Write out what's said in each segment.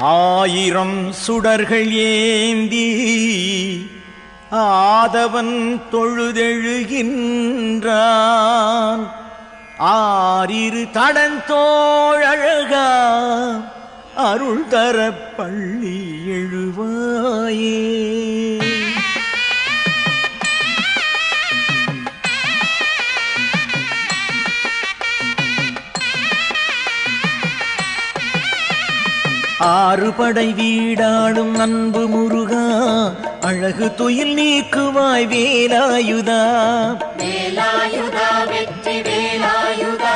ஆயிரம் சுடர்கள் ஏந்தி ஆதவன் தொழுதெழுகின்றான். ஆரிரு தடந்தோழழகா அருள் தர பள்ளி எழுவாயே. ஆறு படை வீடாடும் அன்பு முருகா அழகு துயில் நீக்குவாய் வேலாயுதா. வேலாயுதா வெற்றி வேலாயுதா.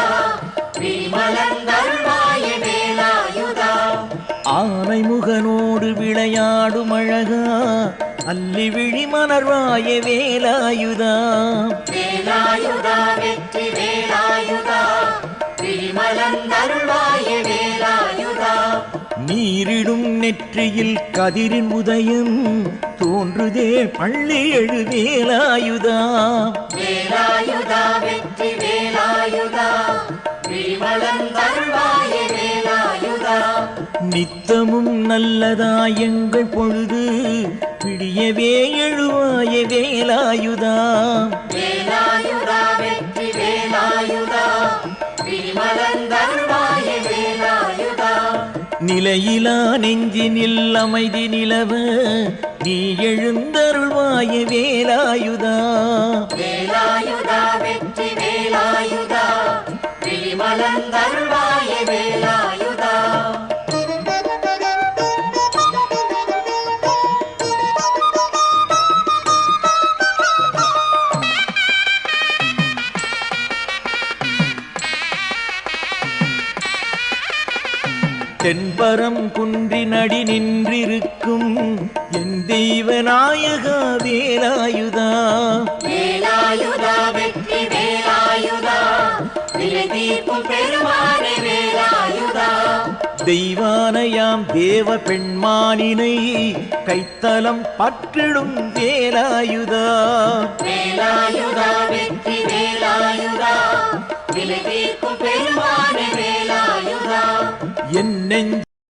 ஆனை முகனோடு விளையாடும் அழகா அல்லி விழி மலர்வாய வேலாயுதா. வேலாயுதா நீரிடும் நெற்றியில் கதிரின் உதயம் தோன்றுதே பள்ளி எழு வேலாயுதா வேலாயுதா? வெற்றி வேலாயுதா? நித்தமும் நல்லதாய் எங்கள் பொழுது? பிடியவே எழுவாய வேலாயுதா? வேலாயுதா வெற்றி வேலாயுதா? நிலையிலா நெஞ்சினில் அமைதி நிலவ நீ எழுந்தருள்வாய வேலாயுதா? வேலாயுதா வெற்றி வேலாயுதா? விமலந்தருள்வாய வேலாயுதா தென்பரம் குன்றின் அடி நின்றிருக்கும் என் தெய்வ நாயகா வேலாயுதா. வேலாயுதா வெற்றி வேலாயுதா. பெருமானே வேலாயுதா. தெய்வானையாம் தேவ பெண்மானினை கைத்தலம் பற்றிடும் வேலாயுதா. வேலாயுதா வெற்றி வேலாயுதா. விலை தீர்க்கும் பெருமானே என் நெஞ்ச